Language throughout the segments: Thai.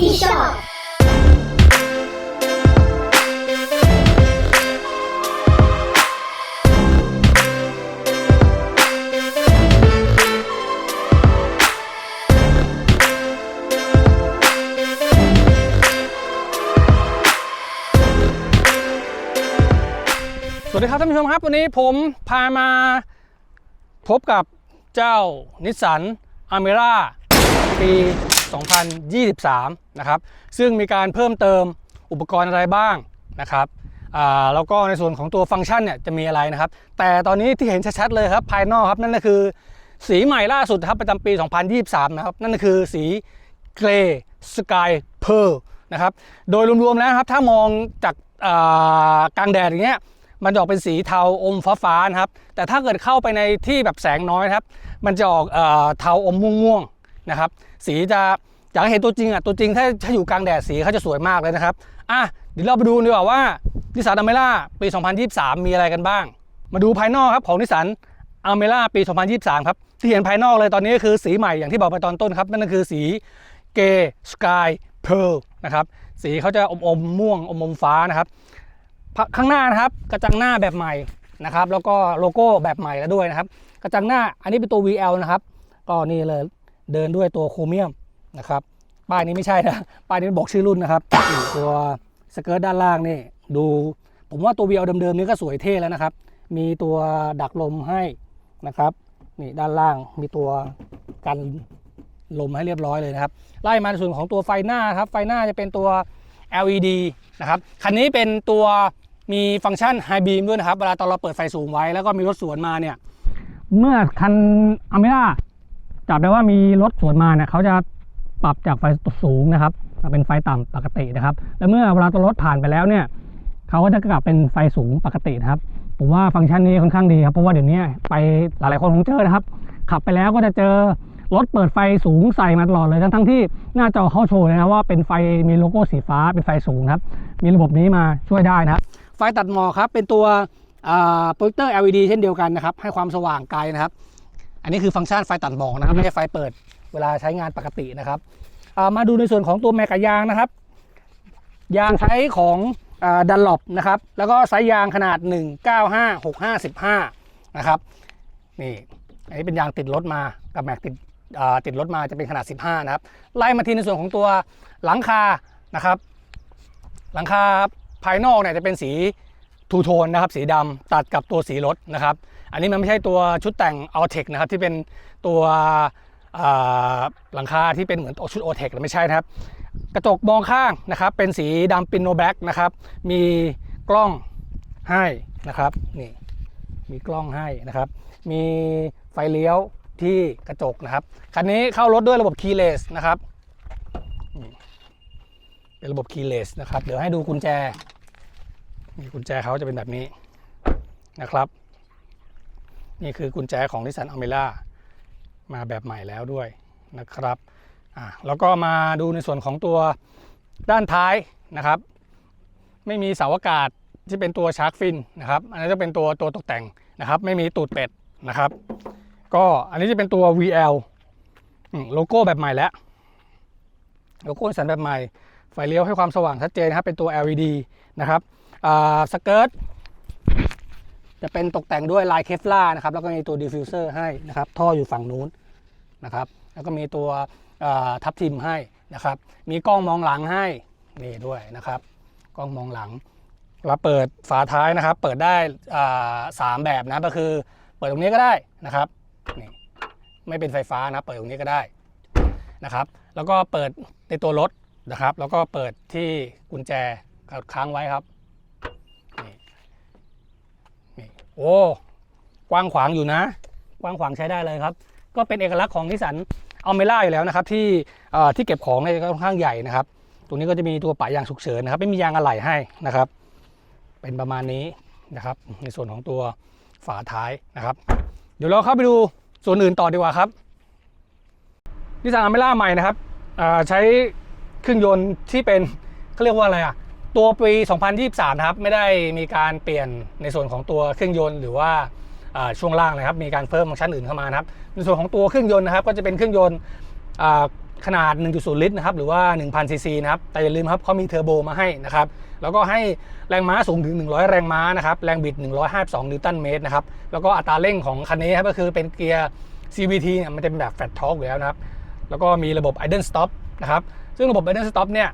ที่ชอบสวัสดีครับท่านผู้ชมครับ วันนี้ผมพามาพบกับเจ้านิสสันอเมร่าปี 2023 นะครับ ซึ่งมีการเพิ่มเติมอุปกรณ์อะไรบ้างนะครับอ่าแล้วก็ในส่วนของตัวฟังก์ชันเนี่ยจะมีอะไรนะครับ แต่ตอนนี้ที่เห็นชัดๆเลยครับภายนอกครับนั่นก็คือ สีใหม่ล่าสุดครับประจำปี 2023 นะครับ นั่นก็คือสีเกรย์สกายเพร์ลนะครับ โดยรวมๆแล้วนะครับถ้ามองจากอ่ากลางแดดอย่างเงี้ยมันจะออกเป็นสีเทาอมฟ้าๆนะครับ แต่ถ้าเกิดเข้าไปในที่แบบแสงน้อยครับ มันจะออกอ่อเทาอมม่วงๆนะครับ สีจะอยากเห็นตัวจริงอะตัวจริงถ้าถ้าอยู่กลางแดดสีเขาจะสวยมากเลยนะครับอะเดี๋ยวเราไปดูดีกว่าว่านิสสันอเมร่าปี 2023 มีอะไรกันบ้าง มาดูภายนอกครับของนิสสันอเมร่าปี 2023 ครับ ที่เห็นภายนอกเลยตอนนี้ก็คือสีใหม่อย่างที่บอกไปตอนต้นครับ นั่นก็คือสีเกย์สกายเพร์ลนะครับสีเขาจะอมอมม่วงอมอมฟ้านะครับ ข้างหน้านะครับกระจังหน้าแบบใหม่นะครับแล้วก็โลโก้แบบใหม่แล้วด้วยนะครับ กระจังหน้าอันนี้เป็นตัว VL นะครับก็นี่เลย เดินด้วยตัวโครเมียมนะครับป้ายนี้ไม่ใช่นะป้ายนี้บอกชื่อรุ่นนะครับ ตัวสเกิร์ตด้านล่างนี่ดูผมว่าตัว VL เดิมๆนี้ก็สวยเท่แล้วนะครับ มีตัวดักลมให้นะครับนี่ด้านล่างมีตัวกันลมให้เรียบร้อยเลยนะครับ ไล่มาในส่วนของตัวไฟหน้าครับ ไฟหน้าจะเป็นตัว LED นะครับคันนี้เป็นตัวมีฟังก์ชัน High Beam ด้วยนะครับ เวลาตอนเราเปิดไฟสูงไว้แล้วก็มีรถสวนมาเนี่ย เมื่อคันอเมร่า จับได้ว่ามีรถสวนมาเนี่ยเขาจะปรับจากไฟสูงนะครับมาเป็นไฟต่ำปกตินะครับ แล้วเมื่อเวลาตัวรถผ่านไปแล้วเนี่ยเขาก็จะกลับเป็นไฟสูงปกตินะครับ ผมว่าฟังก์ชันนี้ค่อนข้างดีครับเพราะว่าเดี๋ยวนี้ไปหลายๆคนคงเจอนะครับ ขับไปแล้วก็จะเจอรถเปิดไฟสูงใส่มาตลอดเลยทั้งทั้งที่หน้าจอเขาโชว์เลยนะว่าเป็นไฟมีโลโก้สีฟ้าเป็นไฟสูงครับ มีระบบนี้มาช่วยได้นะครับ ไฟตัดหมอกครับเป็นตัวโปรเจคเตอร์ LED เช่นเดียวกันนะครับให้ความสว่างไกลนะครับ อันนี้คือฟังก์ชันไฟตัดหมอกนะครับไม่ใช่ไฟเปิดเวลาใช้งานปกตินะครับมาดูในส่วนของตัวแมกกายางนะครับ ยางใช้ของดันลอปนะครับ แล้วก็ไซส์ยางขนาด 195655 นะครับนี่อันนี้เป็นยางติดรถมากับแม็กติดติดรถมาจะเป็นขนาด 15 นะครับ ไล่มาทีในส่วนของตัวหลังคานะครับ หลังคาภายนอกเนี่ยจะเป็นสีทูโทนนะครับ สีดำตัดกับตัวสีรถนะครับ อันนี้มันไม่ใช่ตัวชุดแต่ง a l t e c นะครับที่เป็นตัวหลังคาที่เป็นเหมือนชุด o t e c ไม่ใช่นะครับ กระจกมองข้างนะครับ เป็นสีดำปินโนแบ็กนะครับ มีกล้องให้นะครับนี่มีกล้องให้นะครับ มีไฟเลี้ยวที่กระจกนะครับคันนี้เข้ารถด้วยระบบ keyless นะครับเป็นระบบ keyless นะครับ เดี๋ยวให้ดูกุญแจนี่กุญแจเขาจะเป็นแบบนี้นะครับ นี่คือกุญแจของ Nissan Almera มาแบบใหม่แล้วด้วยนะครับอะแล้วก็มาดูในส่วนของตัวด้านท้ายนะครับ ไม่มีเสาอากาศที่เป็นตัวชาร์กฟินนะครับ อันนี้จะเป็นตัวตัวตกแต่งนะครับ ไม่มีตูดเป็ดนะครับ ก็อันนี้จะเป็นตัว VL อืมโลโก้แบบใหม่แล้ว โลโก้สันแบบใหม่ ไฟเลี้ยวให้ความสว่างชัดเจนนะครับ เป็นตัว LED นะครับสเกิร์ต จะเป็นตกแต่งด้วยลายเคฟล่านะครับแล้วก็มีตัวดิฟฟิวเซอร์ให้นะครับท่ออยู่ฝั่งนู้นนะครับแล้วก็มีตัวทับทิมให้นะครับมีกล้องมองหลังให้นี่ด้วยนะครับกล้องมองหลังเราเปิดฝาท้ายนะครับ เปิดได้สามแบบนะก็คือ เปิดตรงนี้ก็ได้นะครับนี่ไม่เป็นไฟฟ้านะเปิดตรงนี้ก็ได้นะครับแล้วก็เปิดในตัวรถนะครับ แล้วก็เปิดที่กุญแจค้างไว้ครับ นี่ โอ้กว้างขวางอยู่นะ กว้างขวางใช้ได้เลยครับ ก็เป็นเอกลักษณ์ของนิสันอัลเมล่าอยู่แล้วนะครับ ที่ที่เก็บของเนี่ยค่อนข้างใหญ่นะครับ ตรงนี้ก็จะมีตัวปะยางฉุกเฉินนะครับ ไม่มียางอะไหล่ให้นะครับ เป็นประมาณนี้นะครับ ในส่วนของตัวฝาท้ายนะครับ เดี๋ยวเราเข้าไปดูส่วนอื่นต่อดีกว่าครับนิสสันอเมล่าใหม่นะครับใช้เครื่องยนต์ที่เป็นเขาเรียกว่าอะไรอะ ตัวปี 2023 นะครับ ไม่ได้มีการเปลี่ยนในส่วนของตัวเครื่องยนต์หรือว่าช่วงล่างนะครับ มีการเพิ่มฟังก์ชันอื่นเข้ามานะครับ ในส่วนของตัวเครื่องยนต์นะครับ ก็จะเป็นเครื่องยนต์ขนาด 1.0 ลิตรนะครับ หรือว่า 1,000 ซีซีนะครับ แต่อย่าลืมครับเขามีเทอร์โบมาให้นะครับ แล้วก็ให้แรงม้าสูงถึง 100 แรงม้านะครับ แรงบิด 152 นิวตันเมตรนะครับ แล้วก็อัตราเร่งของคันนี้ครับก็คือเป็นเกียร์ CVT เนี่ย มันจะเป็นแบบ Fat Torque อยู่แล้วนะครับ แล้วก็มีระบบ Idle Stop นะครับ ซึ่งระบบ Idle Stop เนี่ย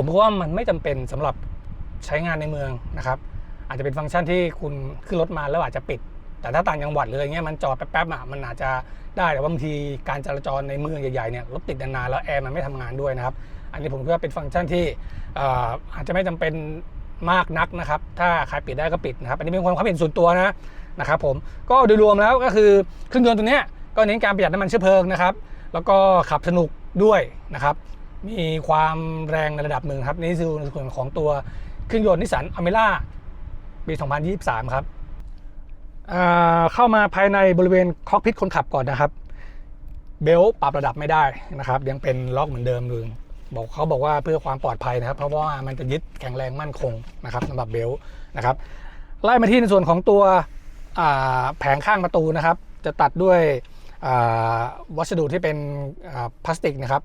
ผมว่ามันไม่จำเป็นสำหรับใช้งานในเมืองนะครับ อาจจะเป็นฟังก์ชันที่คุณขึ้นรถมาแล้วอาจจะปิด แต่ถ้าต่างจังหวัดเลยเงี้ยมันจอดแป๊บๆอะมันอาจจะได้แต่ว่าบางทีการจราจรในเมืองใหญ่ๆเนี่ยรถติดนานๆแล้วแอร์มันไม่ทำงานด้วยนะครับ อันนี้ผมคิดว่าเป็นฟังก์ชันที่อาจจะไม่จำเป็นมากนักนะครับ ถ้าใครปิดได้ก็ปิดนะครับ อันนี้เป็นความความเห็นส่วนตัวนะนะครับผมก็โดยรวมแล้วก็คือเครื่องยนต์ตัวเนี้ยก็เน้นการประหยัดน้ำมันเชื้อเพลิงนะครับ แล้วก็ขับสนุกด้วยนะครับ มีความแรงในระดับหนึ่งครับ นี่คือในส่วนของตัวเครื่องยนต์นิสสันอเมร่าปี 2023 ครับเข้ามาภายในบริเวณคอกพิทคนขับก่อนนะครับ เบล์ปรับระดับไม่ได้นะครับ ยังเป็นล็อกเหมือนเดิมเลยบอกเขาบอกว่าเพื่อความปลอดภัยนะครับ เพราะว่ามันจะยึดแข็งแรงมั่นคงนะครับสำหรับเบล์นะครับไล่มาที่ในส่วนของตัวแผงข้างประตูนะครับ จะตัดด้วยวัสดุที่เป็นพลาสติกนะครับ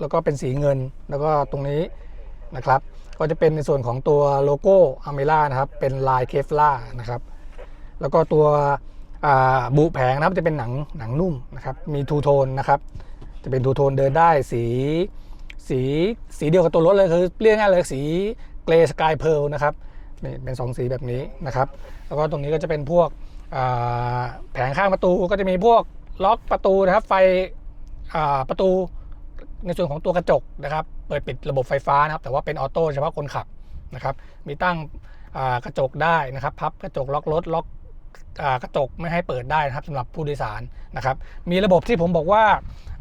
แล้วก็เป็นสีเงิน แล้วก็ตรงนี้นะครับ ก็จะเป็นในส่วนของตัวโลโก้อเมร่านะครับ เป็นลายเคฟล่านะครับ แล้วก็ตัวบุแผงนะครับจะเป็นหนังหนังนุ่มนะครับ มีทูโทนนะครับ จะเป็นทูโทนเดินได้สีสีสีเดียวกับตัวรถเลยคือเรียกง่ายเลยสีเกรย์สกายเพร์ลนะครับนี่เป็นสองสีแบบนี้นะครับ แล้วก็ตรงนี้ก็จะเป็นพวกแผงข้างประตูก็จะมีพวกล็อกประตูนะครับ ไฟประตู ในส่วนของตัวกระจกนะครับ เปิดปิดระบบไฟฟ้านะครับ แต่ว่าเป็นออโต้เฉพาะคนขับนะครับ มีตั้งกระจกได้นะครับ พับกระจกล็อกรถล็อกกระจกไม่ให้เปิดได้นะครับสำหรับผู้โดยสารนะครับ มีระบบที่ผมบอกว่า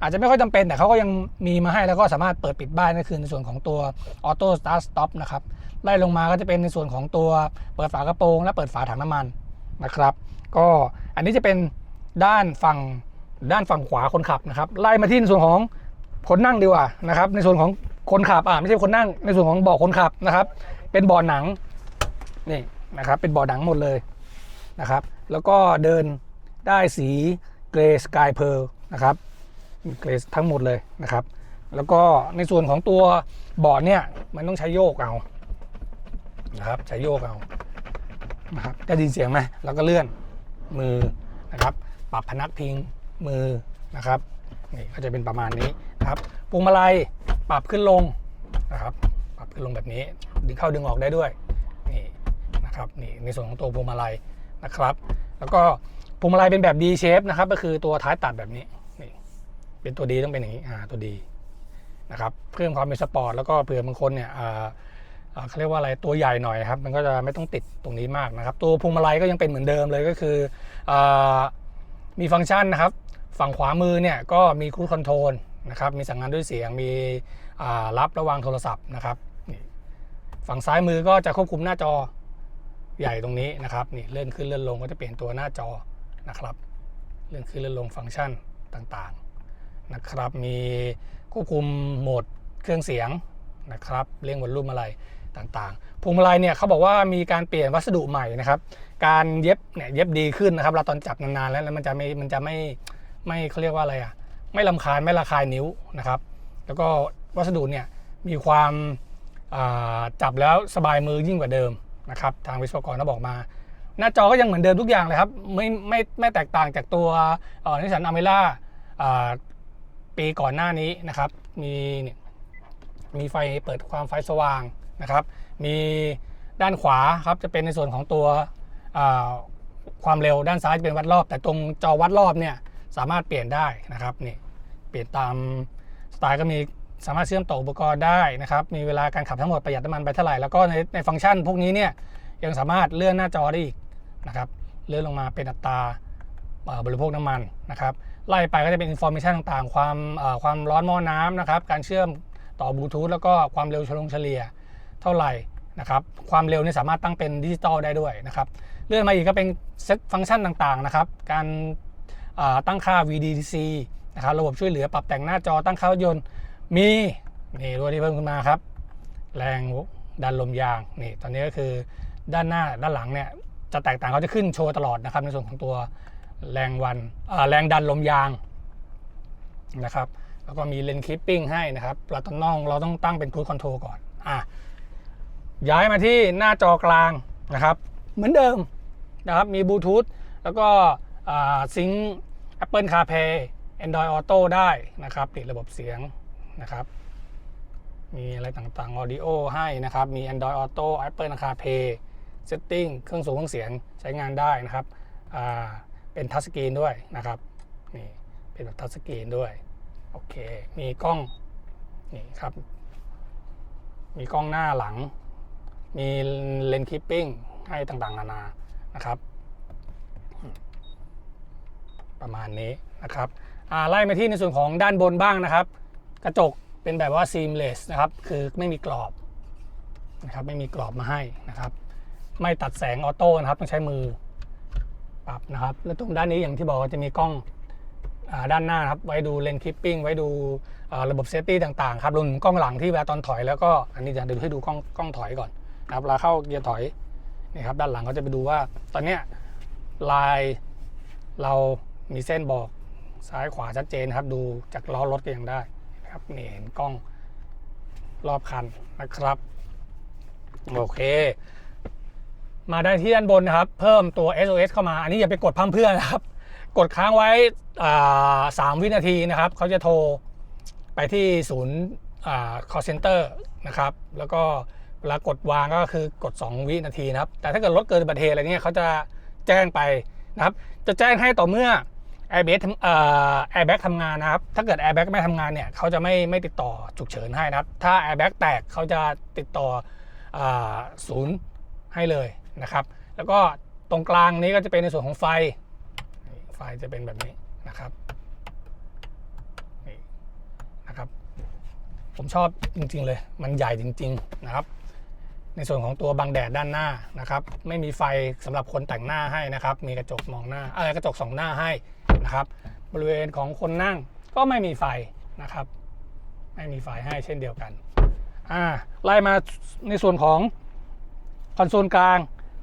อาจจะไม่ค่อยจำเป็นแต่เขาก็ยังมีมาให้แล้วก็สามารถเปิดปิดบ้านนั่นคือในส่วนของตัวออโต้สตาร์ทสต็อปนะครับไล่ลงมาก็จะเป็นในส่วนของตัวเปิดฝากระโปรง และเปิดฝาถังน้ำมันนะครับ ก็อันนี้จะเป็นด้านฝั่งด้านฝั่งขวาคนขับนะครับ ไล่มาที่ในส่วนของ คนนั่งดีกว่านะครับ ในส่วนของคนขับอ่าไม่ใช่คนนั่ง ในส่วนของเบาะคนขับนะครับ เป็นเบาะหนังนี่นะครับ เป็นเบาะหนังหมดเลยนะครับ แล้วก็เดินได้สีเกรสกายเพลนะครับเกรย์ทั้งหมดเลยนะครับ แล้วก็ในส่วนของตัวเบาะเนี่ยมันต้องใช้โยกเอานะครับใช้โยกเอานะครับจะได้ยินเสียงไหมแล้วก็เลื่อนมือนะครับ ปรับพนักพิงมือนะครับ นี่ก็จะเป็นประมาณนี้ครับพวงมาลัยปรับขึ้นลงนะครับ ปรับขึ้นลงแบบนี้ ดึงเข้าดึงออกได้ด้วยนี่นะครับนี่ในส่วนของตัวพวงมาลัยนะครับ แล้วก็พวงมาลัยเป็นแบบ D shape นะครับ ก็คือตัวท้ายตัดแบบนี้นี่เป็นตัวดีต้องเป็นอย่างนี้อ่าตัวดีนะครับเพิ่มความเป็นสปอร์ตแล้วก็เผื่อบางคนเนี่ยอ่าอ่าเขาเรียกว่าอะไรตัวใหญ่หน่อยครับมันก็จะไม่ต้องติดตรงนี้มากนะครับ ตัวพวงมาลัยก็ยังเป็นเหมือนเดิมเลยก็คืออมีฟังก์ชันนะครับ ฝั่งขวามือเนี่ยก็มีครูคอนโทรลนะครับมีสั่งงานด้วยเสียงมีรับระวางโทรศัพท์นะครับฝั่งซ้ายมือก็จะควบคุมหน้าจอใหญ่ตรงนี้นะครับนี่เลื่อนขึ้นเลื่อนลงก็จะเปลี่ยนตัวหน้าจอนะครับเลื่อนขึ้นเลื่อนลงฟังก์ชันต่างๆนะครับมีควบคุมโหมดเครื่องเสียงนะครับเร่งวอลลุ่มอะไรต่างๆพวงมาลัยเนี่ยเขาบอกว่ามีการเปลี่ยนวัสดุใหม่นะครับ การเย็บเนี่ยเย็บดีขึ้นนะครับเราตอนจับนานๆแล้วแล้วมันจะไม่มันจะไม่ ไม่เขาเรียกว่าอะไรอะไม่ลำคาญไม่ระคายนิ้วนะครับ แล้วก็วัสดุเนี่ยมีความาจับแล้วสบายมือยิ่งกว่าเดิมนะครับ ทางวิศวกรเขาบอกมา หน้าจอก็ยังเหมือนเดิมทุกอย่างเลยครับไม่ไม่ไม่แตกต่างจากตัวนิสสันอเมร่าปีก่อนหน้านี้นะครับ มีมีไฟเปิดความไฟสว่างนะครับ มีด้านขวาครับจะเป็นในส่วนของตัวความเร็วด้านซ้ายจะเป็นวัดรอบ แต่ตรงจอวัดรอบเนี่ย สามารถเปลี่ยนได้นะครับนี่เปลี่ยนตามสไตล์ก็มีสามารถเชื่อมต่ออุปกรณ์ได้นะครับ มีเวลาการขับทั้งหมดประหยัดน้ำมันไปเท่าไหร่ แล้วก็ในในฟังก์ชันพวกนี้เนี่ยยังสามารถเลื่อนหน้าจอได้อีกนะครับ เลื่อนลงมาเป็นอัตราบริโภคน้ำมันนะครับ ไล่ไปก็จะเป็นอินโฟ a t ชันต่างๆ ความความร้อนหม้อน้ำนะครับ การเชื่อมต่อบลูทูธแล้วก็ความเร็วเฉลงเฉลี่ยเท่าไหร่นะครับ ความเร็วนี่สามารถตั้งเป็นดิจิตอลได้ด้วยนะครับ เลื่อนมาอีกก็เป็นเซตฟังก์ชันต่างๆนะครับ การ ตั้งค่า VDC นะครับระบบช่วยเหลือปรับแต่งหน้าจอตั้งค่ารถยนต์มีนี่ตัวที่เพิ่มขึ้นมาครับ แรงดันลมยางนี่ตอนนี้ก็คือด้านหน้าด้านหลังเนี่ยจะแตกต่างเขาจะขึ้นโชว์ตลอดนะครับ ในส่วนของตัวแรงวันแรงดันลมยางนะครับแล้วก็มีเลนคิปปิ้งให้นะครับเราต้องน้องเราต้องตั้งเป็นครูคอนโทรลก่อนอะย้ายมาที่หน้าจอกลางนะครับ เหมือนเดิมนะครับมีบลูทูธแล้วก็ซิง Apple CarPlay Android Auto ได้นะครับติดระบบเสียงนะครับ มีอะไรต่างๆ Audio ให้นะครับ มี Android Auto Apple CarPlay Setting เครื่องสูงเครื่องเสียงใช้งานได้นะครับเป็นทัชสกรีนด้วยนะครับนี่เป็นแบบทัชสกรีนด้วยโอเค มีกล้องนี่ครับ มีกล้องหน้าหลัง มีเลนส์คิปปิ้งให้ต่างๆ นานานะครับ ประมาณนี้นะครับไล่มาที่ในส่วนของด้านบนบ้างนะครับ กระจกเป็นแบบว่า seamless นะครับคือไม่มีกรอบนะครับไม่มีกรอบมาให้นะครับไม่ตัดแสงออโต้นะครับต้องใช้มือปรับนะครับ แล้วตรงด้านนี้อย่างที่บอกจะมีกล้องอด้านหน้าครับไว้ดูเลนส์คลิปปิ้งไว้ดูระบบเซฟตี้ต่างๆครับรวมกล้องหลังที่เวลาตอนถอยแล้วก็อันนี้จะเดี๋ยวให้ดูกล้องกล้องถอยก่อนนะครับเวลาเข้าเกียร์ถอยนี่ครับด้านหลังก็จะไปดูว่าตอนเนี้ยลายเรา มีเส้นบอกซ้ายขวาชัดเจนครับ ดูจากล้อรถก็ยังได้นะครับนี่เห็นกล้องรอบคันนะครับ โอเค มาได้ที่ด้านบนนะครับ เพิ่มตัว SOS เข้ามา อันนี้อย่าไปกดพั่มเพื่อนนะครับ กดค้างไว้สามวินาทีนะครับ เขาจะโทรไปที่ศูนย์ call center นะครับ แล้วก็เวลากดวางก็คือกด 2 วินาทีนะครับ แต่ถ้าเกิดรถเกิดอุบัติเหตุอะไรเงี้ยเขาจะแจ้งไปนะครับ จะแจ้งให้ต่อเมื่อ airbag ทำเอ่อ airbag ทำงานนะครับ ถ้าเกิด airbag ไม่ทำงานเนี่ยเขาจะไม่ไม่ติดต่อฉุกเฉินให้นะครับ ถ้า airbag แตกเขาจะติดต่ออศูนย์ให้เลยนะครับ แล้วก็ตรงกลางนี้ก็จะเป็นในส่วนของไฟ ไฟจะเป็นแบบนี้นะครับนี่นะครับ ผมชอบจริง ๆ เลย มันใหญ่จริง ๆนะครับ ในส่วนของตัวบังแดดด้านหน้านะครับ ไม่มีไฟสำหรับคนแต่งหน้าให้นะครับ มีกระจกมองหน้าเออกระจกสองหน้าให้ นะครับ บริเวณของคนนั่งก็ไม่มีไฟนะครับ ไม่มีไฟให้เช่นเดียวกันอ่าไล่มาในส่วนของคอนโซลกลาง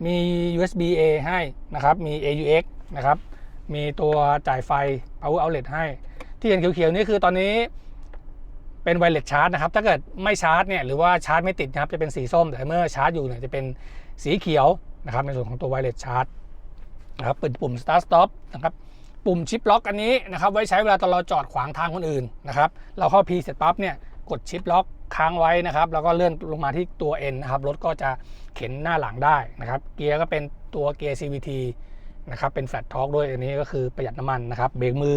มี USB A ให้นะครับ มี AUX นะครับ มีตัวจ่ายไฟ power outlet ให้ ที่เห็นเขียวๆนี่คือตอนนี้เป็นไวเลสชาร์จนะครับ ถ้าเกิดไม่ชาร์จเนี่ยหรือว่าชาร์จไม่ติดนะครับ จะเป็นสีส้ม แต่เมื่อชาร์จอยู่เนี่ยจะเป็นสีเขียวนะครับ ในส่วนของตัวไวเลสชาร์จนะครับเป็นปุ่ม start stop นะครับ ปุ่มชิปล็อกอันนี้นะครับไว้ใช้เวลาตอนเราจอดขวางทางคนอื่นนะครับเราเข้า P เสร็จปั๊บเนี่ยกดชิปล็อกค้างไว้นะครับแล้วก็เลื่อนลงมาที่ตัว N นะครับรถก็จะเข็นหน้าหลังได้นะครับเกียร์ก็เป็นตัวเกียร์ CVT นะครับเป็นแฟลตท็อกด้วยอันนี้ก็คือประหยัดน้ำมันนะครับเบรกมือ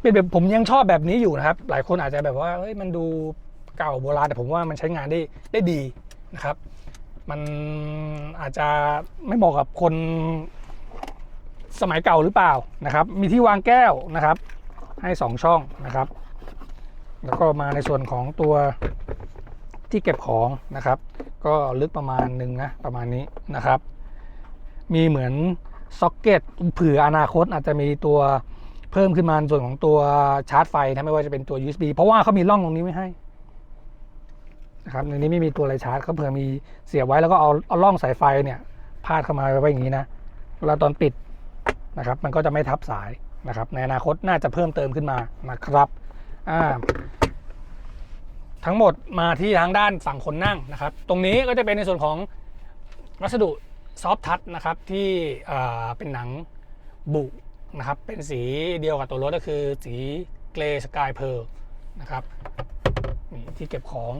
เป็นแบบผมยังชอบแบบนี้อยู่นะครับ หลายคนอาจจะแบบว่าเฮ้ยมันดูเก่าโบราณแต่ผมว่ามันใช้งานได้ได้ดีนะครับ มันอาจจะไม่เหมาะกับคน สมัยเก่าหรือเปล่านะครับ มีที่วางแก้วนะครับ ให้ 2 ช่องนะครับ แล้วก็มาในส่วนของตัวที่เก็บของนะครับ ก็ลึกประมาณหนึ่งนะประมาณนี้นะครับ มีเหมือนซ็อกเก็ตเผื่ออนาคตอาจจะมีตัวเพิ่มขึ้นมาในส่วนของตัวชาร์จไฟนะไม่ว่าจะเป็นตัว USB เพราะว่าเขามีร่องตรงนี้ไว้ให้นะครับในนี้ไม่มีตัวอะไรชาร์จเขาเผื่อมีเสียบไว้แล้วก็เอาเอาร่องสายไฟเนี่ยพาดเข้ามาไว้อย่างนี้นะเวลาตอนปิด นะครับ มันก็จะไม่ทับสายนะครับ ในอนาคตน่าจะเพิ่มเติมขึ้นมานะครับทั้งหมดมาที่ทางด้านฝั่งคนนั่งนะครับ ตรงนี้ก็จะเป็นในส่วนของวัสดุซอฟทัชนะครับที่เป็นหนังบุนะครับ เป็นสีเดียวกับตัวรถก็คือสีเกรย์สกายเพร์ลนะครับที่เก็บของ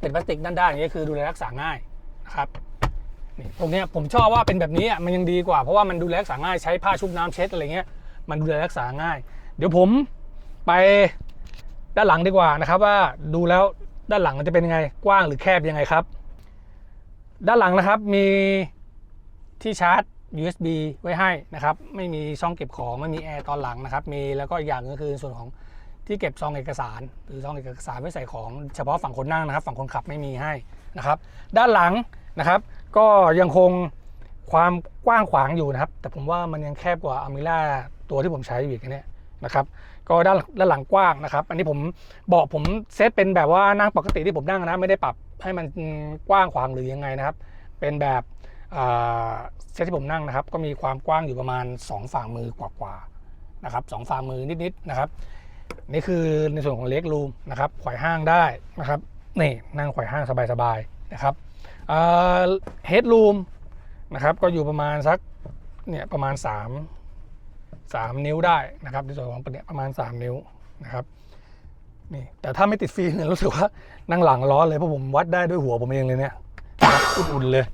เป็นพลาสติกด้านๆอย่างนี้คือดูแลรักษาง่ายนะครับ ตรงเนี้ยผมชอบว่าเป็นแบบนี้อะมันยังดีกว่าเพราะว่ามันดูแลรักษาง่ายใช้ผ้าชุบน้ำเช็ดอะไรเงี้ยมันดูแลรักษาง่าย เดี๋ยวผมไปด้านหลังดีกว่านะครับ ว่าดูแล้วด้านหลังมันจะเป็นยังไงกว้างหรือแคบยังไงครับ ด้านหลังนะครับมีที่ชาร์จ USB ไว้ให้นะครับ ไม่มีช่องเก็บของไม่มีแอร์ตอนหลังนะครับ มีแล้วก็อีกอย่างก็คือส่วนของที่เก็บซองเอกสาร หรือซองเอกสารไว้ใส่ของ เฉพาะฝั่งคนนั่งนะครับ ฝั่งคนขับไม่มีให้นะครับ ด้านหลังนะครับ ก็ยังคงความกว้างขวางอยู่นะครับ แต่ผมว่ามันยังแคบกว่าอ m มิล่าตัวที่ผมใช้อยู่ีกนเนี่ยนะครับ ก็ด้านด้านหลังกว้างนะครับ อันนี้ผมเบอกผมเซตเป็นแบบว่านั่งปกติที่ผมนั่งนะไม่ได้ปรับให้มันกว้างขวางหรือยังไงนะครับ เป็นแบบเซตที่ผมนั่งนะครับ ก็มีความกว้างอยู่ประมาณ 2 ฝ่ามือกว่าๆนะครับสองฝ่ามือนิดๆนะครับ นี่คือในส่วนของเล็กรูมนะครับไขว่ห้างได้นะครับนี่นั่งไขว่ห้างสบายๆนะครับ เฮดรูมนะครับก็อยู่ประมาณสักเนี่ยประมาณ 3 3 นิ้วได้นะครับในส่วนของเนี่ยประมาณ 3 นิ้วนะครับนี่แต่ถ้าไม่ติดฟิล์มเนี่ยรู้สึกว่านั่งหลังร้อนเลยเพราะผมวัดได้ด้วยหัวผมเองเลยเนี่ยนะครับอุ่นๆเลย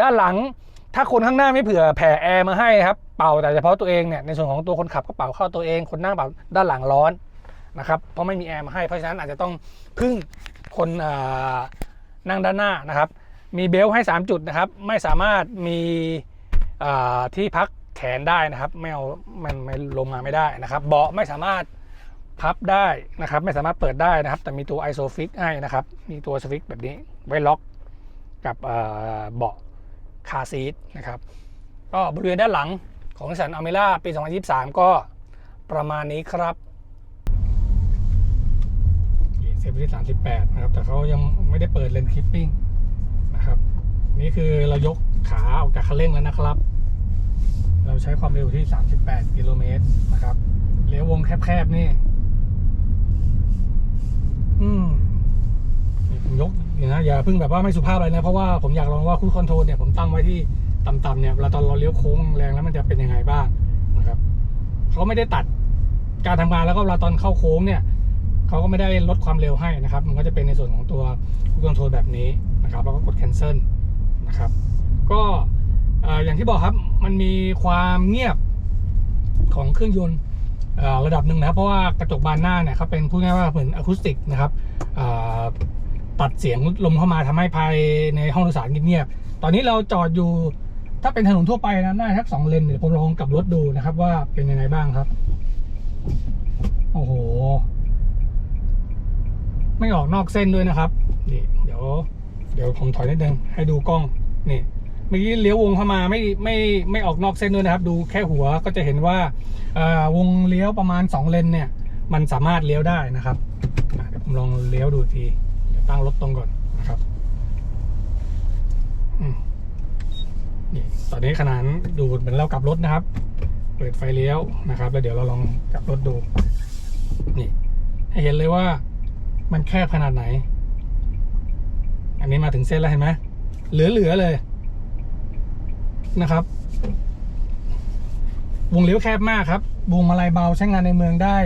ด้านหลังถ้าคนข้างหน้าไม่เผื่อแผ่แอร์มาให้ครับเป่าแต่เฉพาะตัวเองเนี่ยในส่วนของตัวคนขับก็เป่าเข้าตัวเอง คนนั่งเป่าด้านหลังร้อนนะครับเพราะไม่มีแอร์มาให้เพราะฉะนั้นอาจจะต้องพึ่งคนนั่งด้านหน้านะครับ มีเบลต์ให้ 3 จุดนะครับ ไม่สามารถมีที่พักแขนได้นะครับ ไม่เอามันไม่ลงมาไม่ได้นะครับ เบาะไม่สามารถพับได้นะครับ ไม่สามารถเปิดได้นะครับ แต่มีตัว ISOFIX ให้นะครับ มีตัวสฟิกแบบนี้ไว้ล็อกกับเบาะคาซีทนะครับ ก็บริเวณด้านหลังของสันอเมร่าปี 2023 ก็ประมาณนี้ครับเซฟที่38 นะครับ แต่เขายังไม่ได้เปิดเลนส์คลิปปิ้ง นี่คือเรายกขาออกจากคันเร่งแล้วนะครับ เราใช้ความเร็วที่ 38 กิโลเมตรนะครับเลี้ยววงแคบๆนี่ อืมผมยกอย่างนะอย่าเพิ่งแบบว่าไม่สุภาพเลยนะ เพราะว่าผมอยากลองว่าคู c คอนโทรลเนี่ยผมตั้งไว้ที่ต่ำๆเนี่ยเวลาตอนเราเลี้ยวโค้งแรงแล้วมันจะเป็นยังไงบ้างนะครับเขาไม่ได้ตัดการทำงานแล้วก็เวลาตอนเข้าโค้งเนี่ยเขาก็ไม่ได้ลดความเร็วให้นะครับ มันก็จะเป็นในส่วนของตัวคู c คอนโทรลแบบนี้นะครับ แล้วก็กด cancel นะครับ ก็อย่างที่บอกครับมันมีความเงียบของเครื่องยนต์ระดับหนึ่งนะครับ เพราะว่ากระจกบานหน้าเนี่ยเขาเป็นพูดง่ายๆว่าเหมือนอะคูสติกนะครับตัดเสียงลมเข้ามาทำให้ภายในห้องโดยสารเงียบๆตอนนี้เราจอดอยู่ถ้าเป็นถนนทั่วไปนะหน้าทักสองเลนเดี๋ยวผมลองกลับรถดูนะครับ ว่าเป็นยังไงบ้างครับ โอ้โห ไม่ออกนอกเส้นด้วยนะครับนี่เดี๋ยว ดี๋ยวผมถอยนิดนึงให้ดูกล้องนี่เมื่อกี้เลี้ยววงเข้ามาไม่ไม่ไม่ออกนอกเส้นด้วยนะครับ ดูแค่หัวก็จะเห็นว่าวงเลี้ยวประมาณ 2 เลนเนี่ย มันสามารถเลี้ยวได้นะครับเดี๋ยวผมลองเลี้ยวดูทีเดี๋ยวตั้งรถตรงก่อนนะครับนี่ตอนนี้ขนาดดูเหมือนเรากลับรถนะครับ เปิดไฟเลี้ยวนะครับ แล้วเดี๋ยวเราลองกลับรถดู นี่ ให้เห็นเลยว่ามันแคบขนาดไหน อันนี้มาถึงเส้นแล้วเห็นไหมเหลือๆเลยนะครับ วงเลี้ยวแคบมากครับวงมาลัยเบาใช้งานในเมืองได้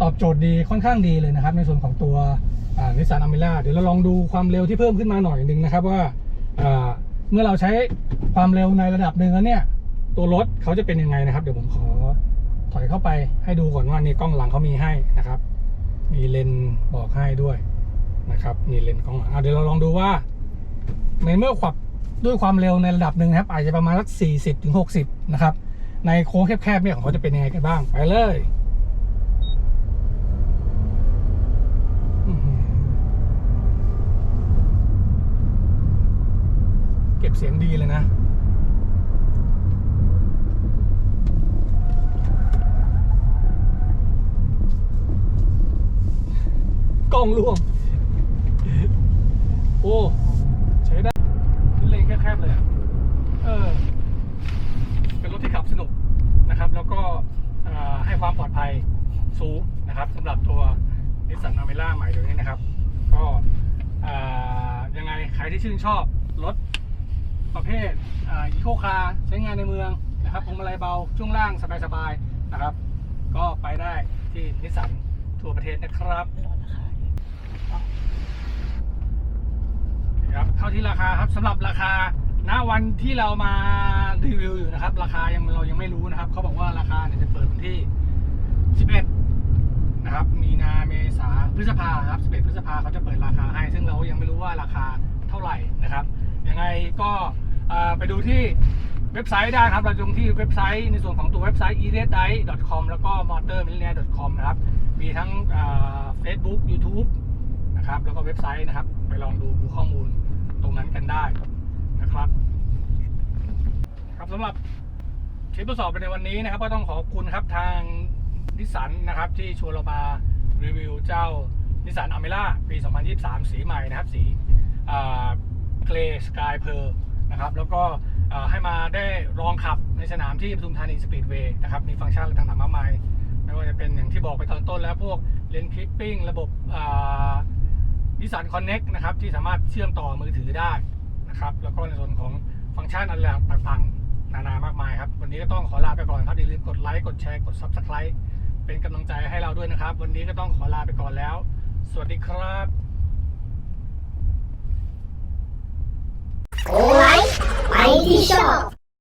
ตอบโจทย์ดีค่อนข้างดีเลยนะครับ ในส่วนของตัวนิสสันอเมร่าเดี๋ยวเราลองดูความเร็วที่เพิ่มขึ้นมาหน่อยหนึ่งนะครับว่าเมื่อเราใช้ความเร็วในระดับหนึ่งแล้วเนี่ย ตัวรถเขาจะเป็นยังไงนะครับ เดี๋ยวผมขอถอยเข้าไปให้ดูก่อนว่านี่กล้องหลังเขามีให้นะครับ มีเลนบอกให้ด้วย นะครับมีเลนกล้องหลังเดี๋ยวเราลองดูว่าในเมื่อขับด้วยความเร็วในระดับหนึ่งนะครับ อาจจะประมาณสัก40ถึง60 นะครับ ในโค้งแคบๆเนี่ยของเขาจะเป็นยังไงกันบ้าง ไปเลยเก็บเสียงดีเลยนะกล้องร่วง โอ้ใช้ได้เลนแคบๆเลยอะเออเป็นรถที่ขับสนุกนะครับ แล้วก็ให้ความปลอดภัยสูงนะครับสำหรับตัวนิสสันอเมร่าใหม่ตัวนี้นะครับ ก็ยังไงใครที่ชื่นชอบรถประเภทอีโคคาร์ใช้งานในเมืองนะครับพวงมาลัยเบาช่วงล่างสบายๆนะครับ ก็ไปได้ที่นิสสันทั่วประเทศนะครับ ครับเข้าที่ราคาครับสำหรับราคาณวันที่เรามารีวิวอยู่นะครับ ราคายังเรายังไม่รู้นะครับเขาบอกว่าราคาเนี่ยจะเปิดวันที่ 11 นะครับ มีนาเมษาพฤษภาครับ 11 พฤษภาเขาจะเปิดราคาให้ ซึ่งเรายังไม่รู้ว่าราคาเท่าไหร่นะครับยังไงก็ไปดูที่เว็บไซต์ได้ครับเราลงที่เว็บไซต์ในส่วนของตัวเว็บไซต์ e r e d i c o m แล้วก็ motormillionaire.com นะครับ มีทั้งเฟซบุ๊กยูทูบ นะครับ แล้วก็เว็บไซต์นะครับ ไปลองดูข้อมูลตรงนั้นกันได้นะครับ ครับสำหรับคลิปทดสอบในวันนี้นะครับ ก็ต้องขอบคุณครับทางนิสสันนะครับ ที่ชวนเรามารีวิวเจ้านิสสันอเมร่าปี 2023 สีใหม่นะครับ สีเกรย์สกายเพลนะครับ แล้วก็ให้มาได้ลองขับในสนามที่ปทุมธานีสปีดเวย์นะครับ มีฟังก์ชันอะไรต่างๆมากมาย ไม่ไม่ว่าจะเป็นอย่างที่บอกไปตอนต้นแล้วพวกเลนคลิปปิ้ง ระบบ นิสสันคอนเน็กนะครับที่สามารถเชื่อมต่อมือถือได้นะครับแล้วก็ในส่วนของฟังก์ชันอะไรต่างๆ นานามากมายครับ วันนี้ก็ต้องขอลาไปก่อนครับอย่าลืมกดไลค์กดแชร์กด Subscribe เป็นกำลังใจให้เราด้วยนะครับ วันนี้ก็ต้องขอลาไปก่อนแล้ว สวัสดีครับโอ้ไลไปที่ชอบ